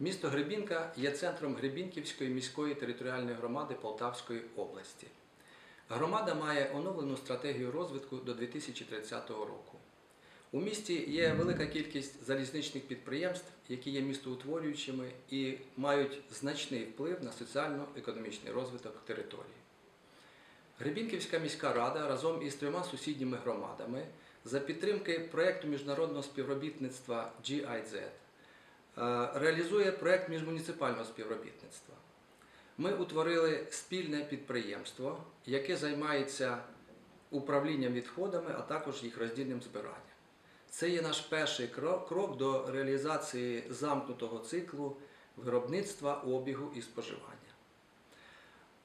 Місто Гребінка є центром Гребінківської міської територіальної громади Полтавської області. Громада має оновлену стратегію розвитку до 2030 року. У місті є велика кількість залізничних підприємств, які є містоутворюючими і мають значний вплив на соціально-економічний розвиток території. Гребінківська міська рада разом із трьома сусідніми громадами за підтримки проєкту міжнародного співробітництва GIZ реалізує проєкт міжмуніципального співробітництва. Ми утворили спільне підприємство, яке займається управлінням відходами, а також їх роздільним збиранням. Це є наш перший крок до реалізації замкнутого циклу виробництва, обігу і споживання.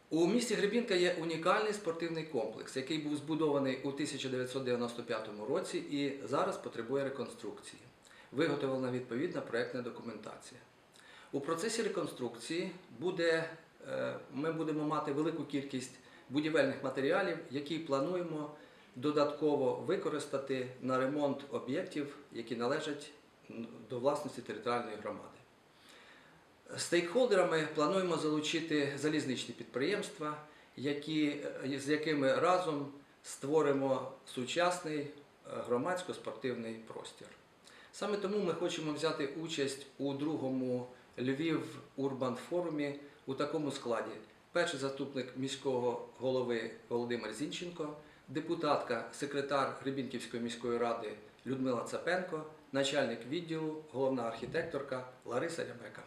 У місті Гребінка є унікальний спортивний комплекс, який був збудований у 1995 році і зараз потребує реконструкції. Виготовлена відповідна проєктна документація. У процесі реконструкції буде, е, ми будемо мати велику кількість будівельних матеріалів, які плануємо додатково використати на ремонт об'єктів, які належать до власності територіальної громади. Стейкхолдерами плануємо залучити залізничні підприємства, які, е, з якими разом створимо сучасний е, громадсько-спортивний простір. Саме тому ми хочемо взяти участь у другому Львів Урбан форумі у такому складі: перший заступник міського голови Володимир Зінченко, депутатка, секретар Гребінківської міської ради Людмила Цапенко, начальник відділу, головна архітекторка Лариса Рябека.